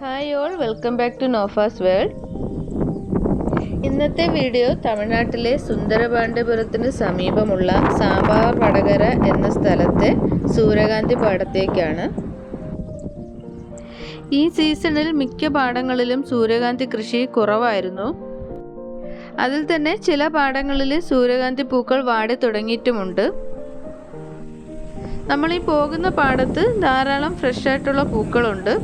Hi all welcome back to Nofas world ഇന്നത്തെ video തമിഴ്നാട്ടിലെ സുന്ദരപാണ്ഡ്യപുരത്തിന് സമീപമുള്ള സാമ്പാർ വടകര എന്ന സ്ഥലത്തെ സൂര്യകാന്തി പാടത്തേക്കാണ്. ഈ സീസണിൽ മിക്ക പാടങ്ങളിലും സൂര്യകാന്തി കൃഷി കുറവായിരുന്നു. അതിൽ തന്നെ ചില പാടങ്ങളിൽ സൂര്യകാന്തി പൂക്കൾ വാടി തുടങ്ങിയിട്ടുമുണ്ട്. നമ്മൾ ഈ പോകുന്ന പാടത്ത് ധാരാളം ഫ്രഷ് ആയിട്ടുള്ള പൂക്കളുണ്ട്.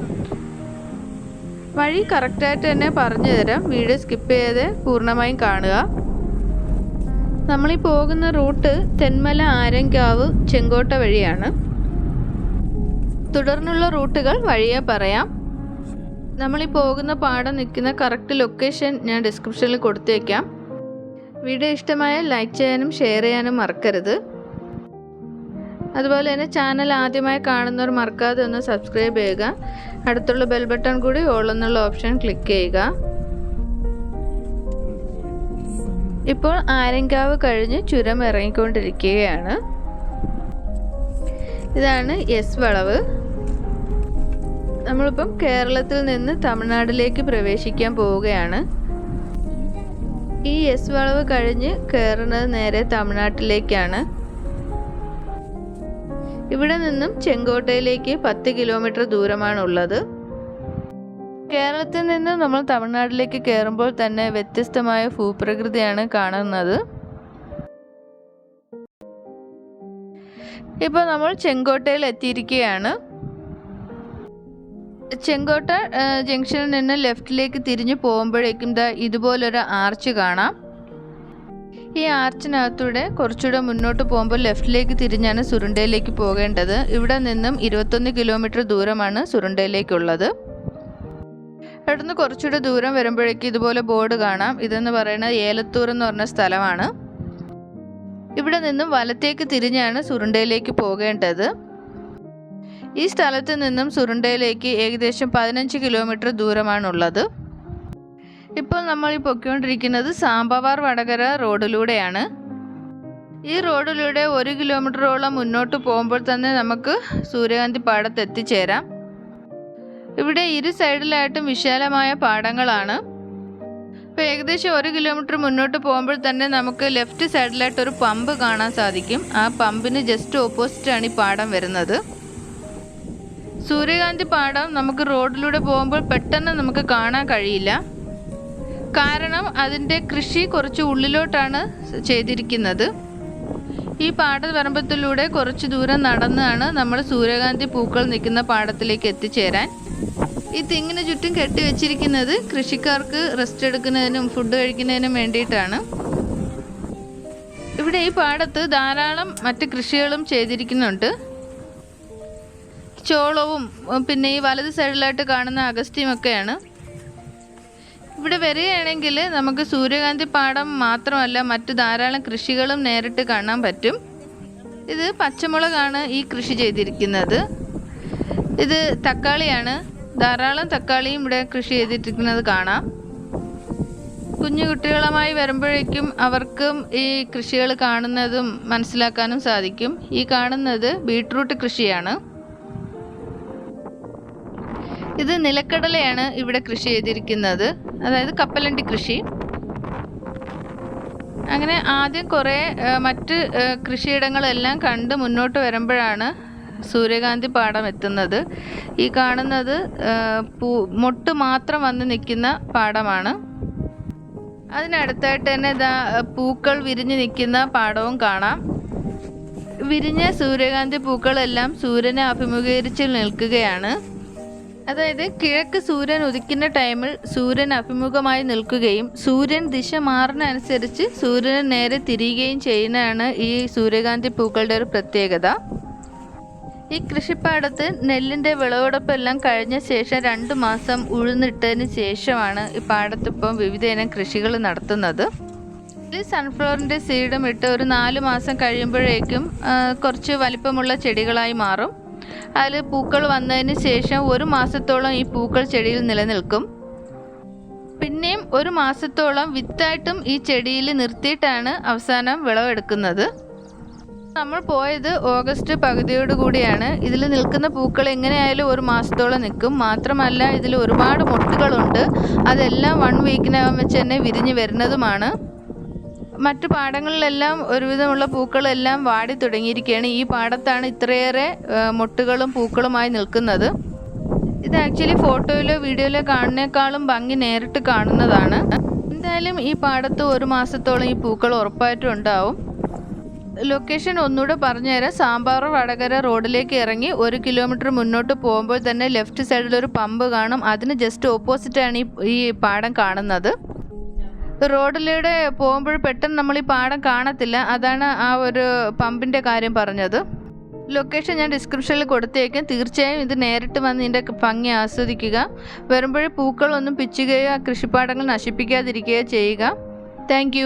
വഴി കറക്റ്റായിട്ട് തന്നെ പറഞ്ഞു തരാം. വീഡിയോ സ്കിപ്പ് ചെയ്യാതെ പൂർണമായും കാണുക. നമ്മളീ പോകുന്ന റൂട്ട് തെന്മല ആരങ്കാവ് ചെങ്കോട്ട വഴിയാണ്. തുടർന്നുള്ള റൂട്ടുകൾ വഴിയെ പറയാം. നമ്മളീ പോകുന്ന പാടം നിൽക്കുന്ന കറക്റ്റ് ലൊക്കേഷൻ ഞാൻ ഡിസ്ക്രിപ്ഷനിൽ കൊടുത്തേക്കാം. വീഡിയോ ഇഷ്ടമായാൽ ലൈക്ക് ചെയ്യാനും ഷെയർ ചെയ്യാനും മറക്കരുത്. അതുപോലെ തന്നെ ചാനൽ ആദ്യമായി കാണുന്നവർ മറക്കാതെ ഒന്ന് സബ്സ്ക്രൈബ് ചെയ്യുക. അടുത്തുള്ള ബെൽ ബട്ടൺ കൂടി ഓൾ എന്നുള്ള ഓപ്ഷൻ ക്ലിക്ക് ചെയ്യുക. ഇപ്പോൾ ആരങ്കാവ് കഴിഞ്ഞ് ചുരം ഇറങ്ങിക്കൊണ്ടിരിക്കുകയാണ്. ഇതാണ് എസ് വളവ്. നമ്മളിപ്പം കേരളത്തിൽ നിന്ന് തമിഴ്നാട്ടിലേക്ക് പ്രവേശിക്കാൻ പോവുകയാണ്. ഈ എസ് വളവ് കഴിഞ്ഞ് കയറുന്നത് നേരെ തമിഴ്നാട്ടിലേക്കാണ്. ഇവിടെ നിന്നും ചെങ്കോട്ടയിലേക്ക് പത്ത് കിലോമീറ്റർ ദൂരമാണുള്ളത്. കേരളത്തിൽ നിന്ന് നമ്മൾ തമിഴ്നാട്ടിലേക്ക് കയറുമ്പോൾ തന്നെ വ്യത്യസ്തമായ ഭൂപ്രകൃതിയാണ് കാണുന്നത്. ഇപ്പോൾ നമ്മൾ ചെങ്കോട്ടയിൽ എത്തിയിരിക്കുകയാണ്. ചെങ്കോട്ട ജംഗ്ഷനിൽ നിന്ന് ലെഫ്റ്റിലേക്ക് തിരിഞ്ഞു പോകുമ്പോഴേക്കും ദാ ഇതുപോലൊരു ആർച്ച് കാണാം. ഈ ആർച്ചിനകത്തൂടെ കുറച്ചുകൂടെ മുന്നോട്ട് പോകുമ്പോൾ ലെഫ്റ്റിലേക്ക് തിരിഞ്ഞാണ് സുരുണ്ടയിലേക്ക് പോകേണ്ടത്. ഇവിടെ നിന്നും ഇരുപത്തൊന്ന് കിലോമീറ്റർ ദൂരമാണ് സുരുണ്ടയിലേക്കുള്ളത്. അവിടുന്ന് കുറച്ചുകൂടെ ദൂരം വരുമ്പോഴേക്ക് ഇതുപോലെ ബോർഡ് കാണാം. ഇതെന്ന് പറയുന്നത് ഏലത്തൂർ എന്ന് പറഞ്ഞ സ്ഥലമാണ്. ഇവിടെ നിന്നും വലത്തേക്ക് തിരിഞ്ഞാണ് സുരുണ്ടയിലേക്ക് പോകേണ്ടത്. ഈ സ്ഥലത്ത് നിന്നും സുരുണ്ടയിലേക്ക് ഏകദേശം പതിനഞ്ച് കിലോമീറ്റർ ദൂരമാണുള്ളത്. ഇപ്പോൾ നമ്മൾ ഈ പൊയ്ക്കൊണ്ടിരിക്കുന്നത് സാമ്പവാർ വടകര റോഡിലൂടെയാണ്. ഈ റോഡിലൂടെ ഒരു കിലോമീറ്ററോളം മുന്നോട്ട് പോകുമ്പോൾ തന്നെ നമുക്ക് സൂര്യകാന്തി പാടത്ത് എത്തിച്ചേരാം. ഇവിടെ ഇരു സൈഡിലായിട്ടും വിശാലമായ പാടങ്ങളാണ്. ഇപ്പോൾ ഏകദേശം ഒരു കിലോമീറ്റർ മുന്നോട്ട് പോകുമ്പോൾ തന്നെ നമുക്ക് ലെഫ്റ്റ് സൈഡിലായിട്ട് ഒരു പമ്പ് കാണാൻ സാധിക്കും. ആ പമ്പിന് ജസ്റ്റ് ഓപ്പോസിറ്റാണ് ഈ പാടം വരുന്നത്. സൂര്യകാന്തി പാടം നമുക്ക് റോഡിലൂടെ പോകുമ്പോൾ പെട്ടെന്ന് നമുക്ക് കാണാൻ കഴിയില്ല. കാരണം അതിന്റെ കൃഷി കുറച്ച് ഉള്ളിലോട്ടാണ് ചെയ്തിരിക്കുന്നത്. ഈ പാടവരമ്പത്തിലൂടെ കുറച്ച് ദൂരം നടന്നാണ് നമ്മൾ സൂര്യകാന്തി പൂക്കൾ നിൽക്കുന്ന പാടത്തിലേക്ക് എത്തിച്ചേരാൻ. ഈ തെങ്ങിന് ചുറ്റും കെട്ടി വെച്ചിരിക്കുന്നത് കൃഷിക്കാർക്ക് റെസ്റ്റ് എടുക്കുന്നതിനും ഫുഡ് കഴിക്കുന്നതിനും വേണ്ടിയിട്ടാണ്. ഇവിടെ ഈ പാടത്ത് ധാരാളം മറ്റ് കൃഷികളും ചെയ്തിരിക്കുന്നുണ്ട്. ചോളവും പിന്നെ ഈ വലത് സൈഡിലായിട്ട് കാണുന്ന അഗസ്ത്യമൊക്കെയാണ് ഇവിടെ വരികയാണെങ്കിൽ നമുക്ക് സൂര്യകാന്തി പാടം മാത്രമല്ല മറ്റു ധാരാളം കൃഷികളും നേരിട്ട് കാണാൻ പറ്റും. ഇത് പച്ചമുളകാണ് ഈ കൃഷി ചെയ്തിരിക്കുന്നത്. ഇത് തക്കാളിയാണ്. ധാരാളം തക്കാളിയും ഇവിടെ കൃഷി ചെയ്തിരിക്കുന്നത് കാണാം. കുഞ്ഞു കുട്ടികളുമായി വരുമ്പോഴേക്കും അവർക്കും ഈ കൃഷികൾ കാണുന്നതും മനസ്സിലാക്കാനും സാധിക്കും. ഈ കാണുന്നത് ബീട്രൂട്ട് കൃഷിയാണ്. ഇത് നിലക്കടലയാണ് ഇവിടെ കൃഷി ചെയ്തിരിക്കുന്നത്. അതായത് കപ്പലണ്ടി കൃഷി. അങ്ങനെ ആദ്യം കുറേ മറ്റ് കൃഷിയിടങ്ങളെല്ലാം കണ്ട് മുന്നോട്ട് വരുമ്പോഴാണ് സൂര്യകാന്തി പാടം എത്തുന്നത്. ഈ കാണുന്നത് പൂ മൊട്ട് മാത്രം വന്ന് നിൽക്കുന്ന പാടമാണ്. അതിനടുത്തായിട്ട് തന്നെ ഇതാ പൂക്കൾ വിരിഞ്ഞ് നിൽക്കുന്ന പാടവും കാണാം. വിരിഞ്ഞ സൂര്യകാന്തി പൂക്കളെല്ലാം സൂര്യനെ അഭിമുഖീകരിച്ച് നിൽക്കുകയാണ്. അതായത് കിഴക്ക് സൂര്യൻ ഉദിക്കുന്ന ടൈമിൽ സൂര്യൻ അഭിമുഖമായി നിൽക്കുകയും സൂര്യൻ ദിശ മാറുന്ന അനുസരിച്ച് സൂര്യന് നേരെ തിരിയുകയും ചെയ്യുന്നതാണ് ഈ സൂര്യകാന്തി പൂക്കളുടെ ഒരു പ്രത്യേകത. ഈ കൃഷിപ്പാടത്ത് നെല്ലിന്റെ വിളവെടുപ്പെല്ലാം കഴിഞ്ഞ ശേഷം രണ്ട് മാസം ഉഴുന്നിട്ടതിന് ശേഷമാണ് ഈ പാടത്തിപ്പം വിവിധ ഇനം കൃഷികൾ നടത്തുന്നത്. ഇതിൽ സൺഫ്ലവറിന്റെ സീഡും ഇട്ട് ഒരു നാല് മാസം കഴിയുമ്പോഴേക്കും കുറച്ച് വലിപ്പമുള്ള ചെടികളായി മാറും. അതിൽ പൂക്കൾ വന്നതിന് ശേഷം ഒരു മാസത്തോളം ഈ പൂക്കൾ ചെടിയിൽ നിലനിൽക്കും. പിന്നെയും ഒരു മാസത്തോളം വിത്തായിട്ടും ഈ ചെടിയിൽ നിർത്തിയിട്ടാണ് അവസാനം വിളവെടുക്കുന്നത്. നമ്മൾ പോയത് ഓഗസ്റ്റ് പകുതിയോട് കൂടിയാണ്. ഇതിൽ നിൽക്കുന്ന പൂക്കൾ എങ്ങനെയായാലും ഒരു മാസത്തോളം നിൽക്കും. മാത്രമല്ല ഇതിൽ ഒരുപാട് മൊട്ടുകളുണ്ട്. അതെല്ലാം വൺ വീക്കിനകം വെച്ച് തന്നെ വിരിഞ്ഞ് വരുന്നതുമാണ്. മറ്റു പാടങ്ങളിലെല്ലാം ഒരുവിധമുള്ള പൂക്കളെല്ലാം വാടി തുടങ്ങിയിരിക്കുകയാണ്. ഈ പാടത്താണ് ഇത്രയേറെ മൊട്ടുകളും പൂക്കളുമായി നിൽക്കുന്നത്. ഇത് ആക്ച്വലി ഫോട്ടോയിലോ വീഡിയോയിലോ കാണുന്നേക്കാളും ഭംഗി നേരിട്ട് കാണുന്നതാണ്. എന്തായാലും ഈ പാടത്ത് ഒരു മാസത്തോളം ഈ പൂക്കൾ ഉറപ്പായിട്ടും ഉണ്ടാവും. ലൊക്കേഷൻ ഒന്നുകൂടെ പറഞ്ഞുതരാം. സാമ്പാറ വടകര റോഡിലേക്ക് ഇറങ്ങി ഒരു കിലോമീറ്റർ മുന്നോട്ട് പോകുമ്പോൾ തന്നെ ലെഫ്റ്റ് സൈഡിൽ ഒരു പമ്പ് കാണും. അതിന് ജസ്റ്റ് ഓപ്പോസിറ്റാണ് ഈ ഈ പാടം കാണുന്നത്. റോഡിലൂടെ പോകുമ്പോൾ പെട്ടെന്ന് നമ്മൾ ഈ പാടം കാണത്തില്ല. അതാണ് ആ ഒരു പമ്പിന്റെ കാര്യം പറഞ്ഞത്. ലൊക്കേഷൻ ഞാൻ ഡിസ്ക്രിപ്ഷനിൽ കൊടുത്തേക്കും. തീർച്ചയായും ഇത് നേരിട്ട് വന്ന് ഇതിന്റെ ഭംഗി ആസ്വദിക്കുക. വരുമ്പോഴേ പൂക്കളൊന്നും പിച്ചുകയോ കൃഷിപ്പാടങ്ങൾ നശിപ്പിക്കാതിരിക്കുകയോ ചെയ്യുക. താങ്ക്